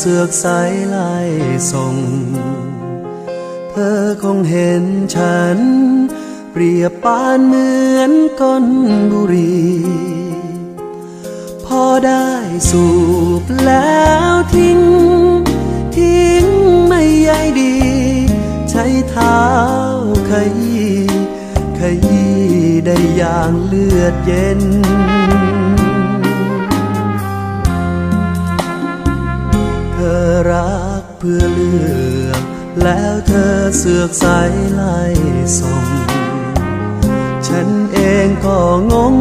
เสือกสายไล่ส่ง เธอคงเห็นฉัน เปรียบปานเหมือนก้นบุรี พอได้สูบแล้วทิ้ง ทิ้งไม่ใยดี ใช้เท้าขยี้ขยี้ได้อย่างเลือดเย็น รักเพื่อเลือกแล้วเธอเสือกสายไล่ส่ง ฉันเองก็งง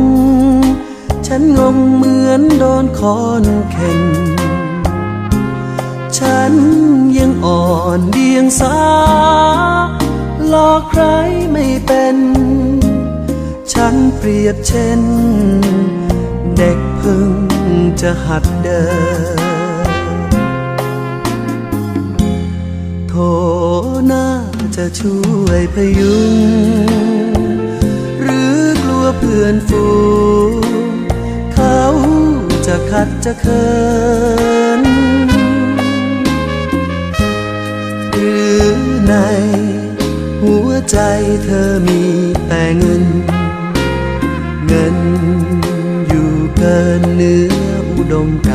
ฉันงงเหมือนโดนคอนเข็นฉันยังอ่อนเดียงสาหลอกใครไม่เป็น ฉันเปรียบเช่น เด็กเพิ่งจะหัดเดิน ช่วยพยุง หรือกลัวเพื่อนฝูงเขาจะขัดจะเคินหรือใน หัวใจเธอมีแต่เงิน เงินอยู่เกินเนื้ออุดมกา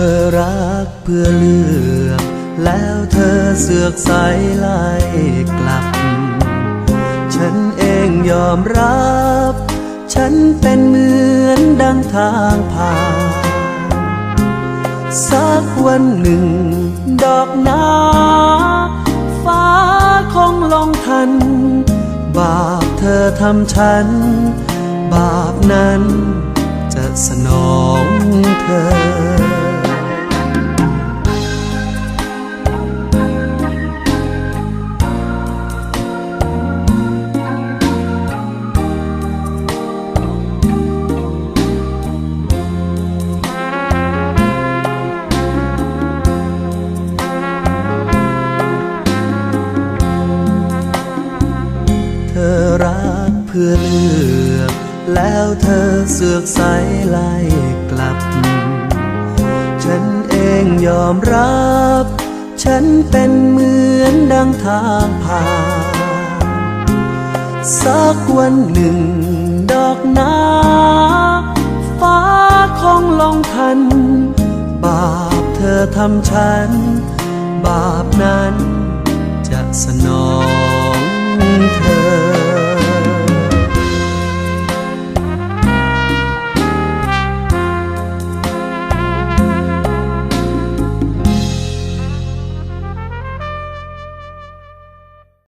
อรักเพื่อเลือก แล้วเธอเสือกสายไล่กลับ ฉันเองยอมรับ ฉันเป็นเหมือนดังทางผ่านสักวันหนึ่ง ดอกนาฟ้าคงลงทัน บาปเธอทำฉัน บาปนั้นจะสนองเธอ พื่อเลือก แล้วเธอเสือกสายไล่กลับ ฉันเองยอมรับ ฉันเป็นเหมือนดังทางผ่านสักวันหนึ่งดอกนาฟ้าคงลงทัน บาปเธอทำฉัน บาปนั้นจะสนอง